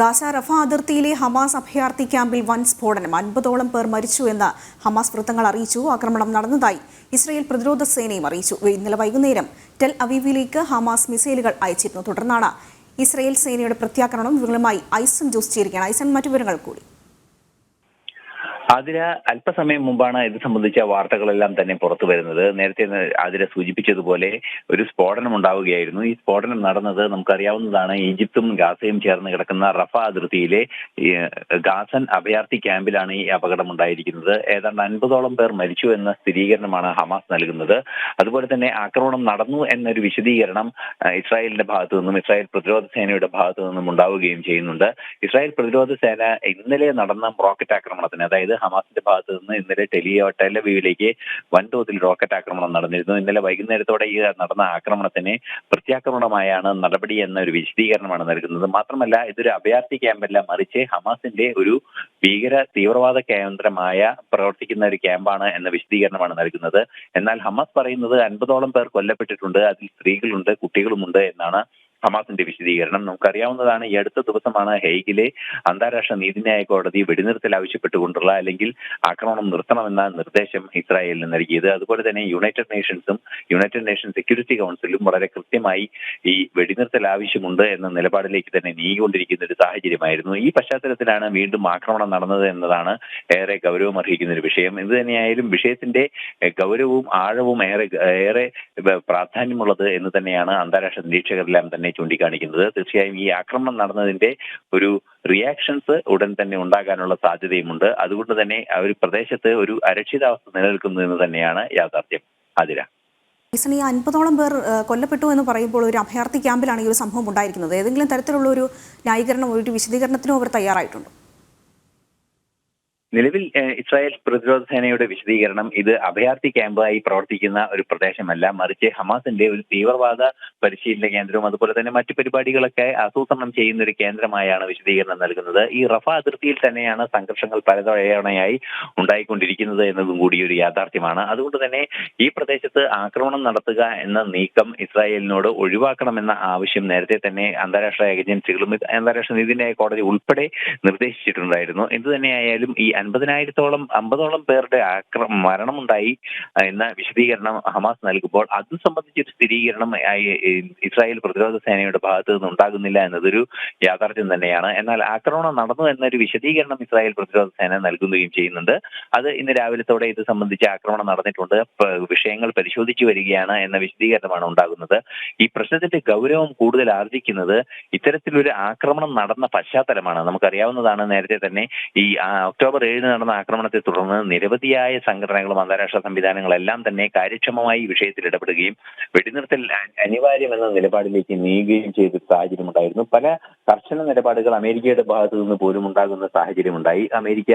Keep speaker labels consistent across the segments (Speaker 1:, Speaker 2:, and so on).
Speaker 1: Gaza Rafah അതിർത്തിയിലെ Hamas അഭയാർത്ഥി ക്യാമ്പിൽ വൻ സ്ഫോടനം. അൻപതോളം പേർ മരിച്ചു എന്ന് ഹമാസ് വൃത്തങ്ങൾ അറിയിച്ചു. ആക്രമണം നടന്നതായി ഇസ്രയേൽ പ്രതിരോധ സേനയും അറിയിച്ചു. ഇന്നലെ വൈകുന്നേരം ടെൽ അവീവിലേക്ക് ഹമാസ് മിസൈലുകൾ അയച്ചിരുന്നു. തുടർന്നാണ് ഇസ്രയേൽ സേനയുടെ പ്രത്യാക്രമണം. വിവരങ്ങളുമായി ഐസൺ ജോസ് ചേരുകയാണ്. ഐസൺ മറ്റു വിവരങ്ങൾ കൂടി.
Speaker 2: ആതിര അല്പസമയം മുമ്പാണ് ഇത് സംബന്ധിച്ച വാർത്തകളെല്ലാം തന്നെ പുറത്തു വരുന്നത്. നേരത്തെ അതിര സൂചിപ്പിച്ചതുപോലെ ഒരു സ്ഫോടനം ഉണ്ടാവുകയായിരുന്നു. ഈ സ്ഫോടനം നടന്നത് നമുക്കറിയാവുന്നതാണ് ഈജിപ്തും ഗാസയും ചേർന്ന് കിടക്കുന്ന റഫ അതിർത്തിയിലെ ഗാസൻ അഭയാർത്ഥി ക്യാമ്പിലാണ് ഈ അപകടം ഉണ്ടായിരിക്കുന്നത് ഏതാണ്ട് അൻപതോളം പേർ മരിച്ചു എന്ന സ്ഥിരീകരണമാണ് ഹമാസ് നൽകുന്നത്. അതുപോലെ തന്നെ ആക്രമണം നടന്നു എന്നൊരു വിശദീകരണം ഇസ്രായേലിന്റെ ഭാഗത്തു നിന്നും ഇസ്രായേൽ പ്രതിരോധ സേനയുടെ ഭാഗത്തു നിന്നും ഉണ്ടാവുകയും ചെയ്യുന്നുണ്ട്. ഇസ്രായേൽ പ്രതിരോധ സേന ഇന്നലെ നടന്ന റോക്കറ്റ് ആക്രമണത്തിന് അതായത് ഹമാസിന്റെ ഭാഗത്തു നിന്ന് ഇന്നലെ ടെലിയോ ടെലവീവിലേക്ക് വൻതോതിൽ റോക്കറ്റ് ആക്രമണം നടന്നിരുന്നു. ഇന്നലെ വൈകുന്നേരത്തോടെ ഈ നടന്ന ആക്രമണത്തിന് പ്രത്യാക്രമണമായാണ് നടപടി എന്ന ഒരു വിശദീകരണമാണ് നൽകുന്നത്. മാത്രമല്ല ഇതൊരു അഭയാർത്ഥി ക്യാമ്പല്ല മറിച്ച് ഹമാസിന്റെ ഒരു ഭീകര തീവ്രവാദ കേന്ദ്രമായ പ്രവർത്തിക്കുന്ന ഒരു ക്യാമ്പാണ് എന്ന വിശദീകരണമാണ് നൽകുന്നത്. എന്നാൽ ഹമാസ് പറയുന്നത് അൻപതോളം പേർ കൊല്ലപ്പെട്ടിട്ടുണ്ട് അതിൽ സ്ത്രീകളുണ്ട് കുട്ടികളുമുണ്ട് എന്നാണ് ഹമാസിന്റെ വിശദീകരണം നമുക്കറിയാവുന്നതാണ്. ഈ അടുത്ത ദിവസമാണ് ഹെയ്ഗിലെ അന്താരാഷ്ട്ര നീതിന്യായ കോടതി വെടിനിർത്തൽ ആവശ്യപ്പെട്ടുകൊണ്ടുള്ള അല്ലെങ്കിൽ ആക്രമണം നിർത്തണമെന്ന നിർദ്ദേശം ഇസ്രായേലിന് നൽകിയത്. അതുപോലെ തന്നെ യുണൈറ്റഡ് നേഷൻസും യുണൈറ്റഡ് നേഷൻ സെക്യൂരിറ്റി കൗൺസിലും വളരെ കൃത്യമായി ഈ വെടിനിർത്തൽ ആവശ്യമുണ്ട് എന്ന നിലപാടിലേക്ക് തന്നെ നീങ്ങിക്കൊണ്ടിരിക്കുന്ന ഒരു സാഹചര്യമായിരുന്നു. ഈ പശ്ചാത്തലത്തിലാണ് വീണ്ടും ആക്രമണം നടന്നത് എന്നതാണ് ഏറെ ഗൗരവം അർഹിക്കുന്ന ഒരു വിഷയം. എന്ത് തന്നെയായാലും വിഷയത്തിന്റെ ഗൗരവവും ആഴവും ഏറെ ഏറെ പ്രാധാന്യമുള്ളത് എന്ന് തന്നെയാണ് അന്താരാഷ്ട്ര നിരീക്ഷകരെല്ലാം തന്നെ ചൂണ്ടിക്കാണിക്കുന്നത്. തീർച്ചയായും ഈ ആക്രമണം നടന്നതിന്റെ ഒരു റിയാക്ഷൻസ് ഉടൻ തന്നെ ഉണ്ടാകാനുള്ള സാധ്യതയുമുണ്ട്. അതുകൊണ്ട് തന്നെ ഒരു പ്രദേശത്ത് ഒരു അരക്ഷിതാവസ്ഥ നിലനിൽക്കുന്നു എന്ന് തന്നെയാണ് യാഥാർത്ഥ്യം.
Speaker 1: അതിര ഈ അൻപതോളം പേർ കൊല്ലപ്പെട്ടു എന്ന് പറയുമ്പോൾ ഒരു അഭയാർത്ഥി ക്യാമ്പിലാണ് ഈ ഒരു സംഭവം ഉണ്ടായിരിക്കുന്നത്. ഏതെങ്കിലും തരത്തിലുള്ള ഒരു ന്യായീകരണം ഒരു വിശദീകരണത്തിനും അവർ തയ്യാറായിട്ടുണ്ടോ.
Speaker 2: നിലവിൽ ഇസ്രായേൽ പ്രതിരോധ സേനയുടെ വിശദീകരണം ഇത് അഭയാർത്ഥി ക്യാമ്പായി പ്രവർത്തിക്കുന്ന ഒരു പ്രദേശമല്ല. മറിച്ച് ഹമാസിന്റെ ഒരു തീവ്രവാദ പരിശീലന കേന്ദ്രവും അതുപോലെ തന്നെ മറ്റ് പരിപാടികളൊക്കെ ആസൂത്രണം ചെയ്യുന്ന ഒരു കേന്ദ്രമായാണ് വിശദീകരണം നൽകുന്നത്. ഈ റഫ അതിർത്തിയിൽ തന്നെയാണ് സംഘർഷങ്ങൾ പലതവണയായി ഉണ്ടായിക്കൊണ്ടിരിക്കുന്നത് എന്നതും കൂടി ഒരു യാഥാർത്ഥ്യമാണ്. അതുകൊണ്ട് തന്നെ ഈ പ്രദേശത്ത് ആക്രമണം നടത്തുക എന്ന നീക്കം ഇസ്രായേലിനോട് ഒഴിവാക്കണമെന്ന ആവശ്യം നേരത്തെ തന്നെ അന്താരാഷ്ട്ര ഏജൻസികളും അന്താരാഷ്ട്ര നീതിന്യായ കോടതി ഉൾപ്പെടെ നിർദ്ദേശിച്ചിട്ടുണ്ടായിരുന്നു. എന്ത് തന്നെയായാലും ഈ അൻപതിനായിരത്തോളം അമ്പതോളം പേരുടെ ആക്രമ മരണമുണ്ടായി. എന്ന വിശദീകരണം ഹമാസ് നൽകുമ്പോൾ അത് സംബന്ധിച്ചൊരു സ്ഥിരീകരണം ഇസ്രായേൽ പ്രതിരോധ സേനയുടെ ഭാഗത്ത് നിന്ന് ഉണ്ടാകുന്നില്ല എന്നതൊരു യാഥാർത്ഥ്യം തന്നെയാണ്. എന്നാൽ ആക്രമണം നടന്നു എന്നൊരു വിശദീകരണം ഇസ്രായേൽ പ്രതിരോധ സേന നൽകുകയും ചെയ്യുന്നുണ്ട്. അത് ഇന്ന് രാവിലത്തോടെ ഇത് സംബന്ധിച്ച് ആക്രമണം നടന്നിട്ടുണ്ട്. വിഷയങ്ങൾ പരിശോധിച്ചു വരികയാണ് എന്ന വിശദീകരണമാണ് ഉണ്ടാകുന്നത്. ഈ പ്രശ്നത്തിന്റെ ഗൗരവം കൂടുതൽ ആർജിക്കുന്നത് ഇത്തരത്തിലൊരു ആക്രമണം നടന്ന പശ്ചാത്തലമാണ്. നമുക്കറിയാവുന്നതാണ് നേരത്തെ തന്നെ ഈ ഒക്ടോബർ ഏഴിന് നടന്ന ആക്രമണത്തെ തുടർന്ന് നിരവധിയായ സംഘടനകളും അന്താരാഷ്ട്ര സംവിധാനങ്ങളെല്ലാം തന്നെ കാര്യക്ഷമമായി ഈ വിഷയത്തിൽ ഇടപെടുകയും വെടിനിർത്തൽ അനിവാര്യമെന്ന നിലപാടിലേക്ക് നീങ്ങുകയും ചെയ്ത സാഹചര്യമുണ്ടായിരുന്നു. പല കർശന നിലപാടുകൾ അമേരിക്കയുടെ ഭാഗത്തു നിന്ന് പോലും ഉണ്ടാകുന്ന സാഹചര്യമുണ്ടായി. അമേരിക്ക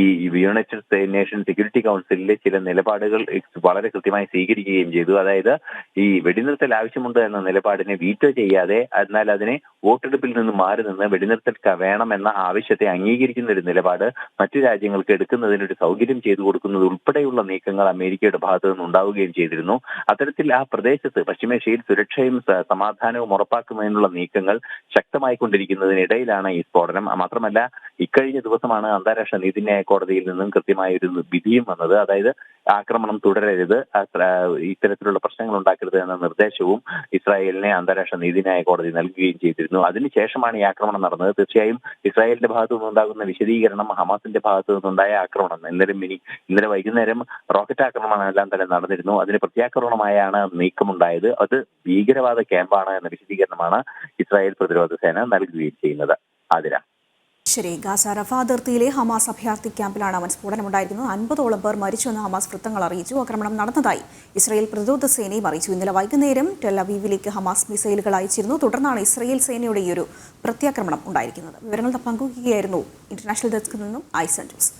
Speaker 2: ഈ യുണൈറ്റഡ് നേഷൻ സെക്യൂരിറ്റി കൗൺസിലിലെ ചില നിലപാടുകൾ വളരെ കൃത്യമായി സ്വീകരിക്കുകയും ചെയ്തു. അതായത് ഈ വെടിനിർത്തൽ ആവശ്യമുണ്ട് എന്ന നിലപാടിനെ വീറ്റോ ചെയ്യാതെ എന്നാൽ അതിനെ വോട്ടെടുപ്പിൽ നിന്ന് മാറി നിന്ന് വെടിനിർത്തൽ വേണമെന്ന ആവശ്യത്തെ അംഗീകരിക്കുന്ന ഒരു നിലപാട് മറ്റു രാജ്യങ്ങൾക്ക് എടുക്കുന്നതിന് ഒരു സൗകര്യം ചെയ്തു കൊടുക്കുന്നത് ഉൾപ്പെടെയുള്ള നീക്കങ്ങൾ അമേരിക്കയുടെ ഭാഗത്തു നിന്ന് ഉണ്ടാവുകയും ചെയ്തിരുന്നു. അത്തരത്തിൽ ആ പ്രദേശത്ത് പശ്ചിമേഷ്യയിൽ സുരക്ഷയും സമാധാനവും ഉറപ്പാക്കുന്നതിനുള്ള നീക്കങ്ങൾ ശക്തമായിക്കൊണ്ടിരിക്കുന്നതിനിടയിലാണ് ഈ സ്ഫോടനം. മാത്രമല്ല ഇക്കഴിഞ്ഞ ദിവസമാണ് അന്താരാഷ്ട്ര നീതിന്യായ കോടതിയിൽ നിന്നും കൃത്യമായ ഒരു വിധിയും വന്നത്. അതായത് ആക്രമണം തുടരരുത് ഇത്തരത്തിലുള്ള പ്രശ്നങ്ങൾ ഉണ്ടാക്കരുത് എന്ന നിർദ്ദേശവും ഇസ്രായേലിനെ അന്താരാഷ്ട്ര നീതിന്യായ കോടതി നൽകുകയും ചെയ്തിരുന്നു. അതിനുശേഷമാണ് ഈ ആക്രമണം നടന്നത്. തീർച്ചയായും ഇസ്രായേലിന്റെ ഭാഗത്തു നിന്നുണ്ടാകുന്ന വിശദീകരണം ഹമാസിന്റെ ഭാഗത്തു നിന്നുണ്ടായ ആക്രമണം ഇന്നലെ മിനി ഇന്നലെ വൈകുന്നേരം റോക്കറ്റ് ആക്രമണം എല്ലാം തന്നെ നടന്നിരുന്നു. അതിന് പ്രത്യാക്രമണമായാണ് നീക്കമുണ്ടായത്. അത് ഭീകരവാദ ക്യാമ്പാണ് എന്ന വിശദീകരണമാണ് ഇസ്രായേൽ പ്രതിരോധ സേന നൽകുകയും ചെയ്യുന്നത്. ആതിര.
Speaker 1: ശരി ഗാസ റഫ അതിർത്തിയിലെ ഹമാസ് അഭയാർത്ഥി ക്യാമ്പിലാണ് അവൻ സ്ഫോടനമുണ്ടായിരിക്കുന്നത് അൻപതോളം പേർ മരിച്ചുവെന്ന് ഹമാസ് വൃത്തങ്ങൾ അറിയിച്ചു. ആക്രമണം നടന്നതായി ഇസ്രയേൽ പ്രതിരോധ സേനയും അറിയിച്ചു. ഇന്നലെ വൈകുന്നേരം ടെലവീവിലേക്ക് ഹമാസ് മിസൈലുകൾ അയച്ചിരുന്നു. തുടർന്നാണ് ഇസ്രയേൽ സേനയുടെ ഈ ഒരു പ്രത്യാക്രമണം ഉണ്ടായിരിക്കുന്നത്. വിവരങ്ങൾ പങ്കുവയ്ക്കുകയായിരുന്നു ഇന്റർനാഷണൽ ഡെസ്കിൽ നിന്നും ഐസൻ ജോസ്.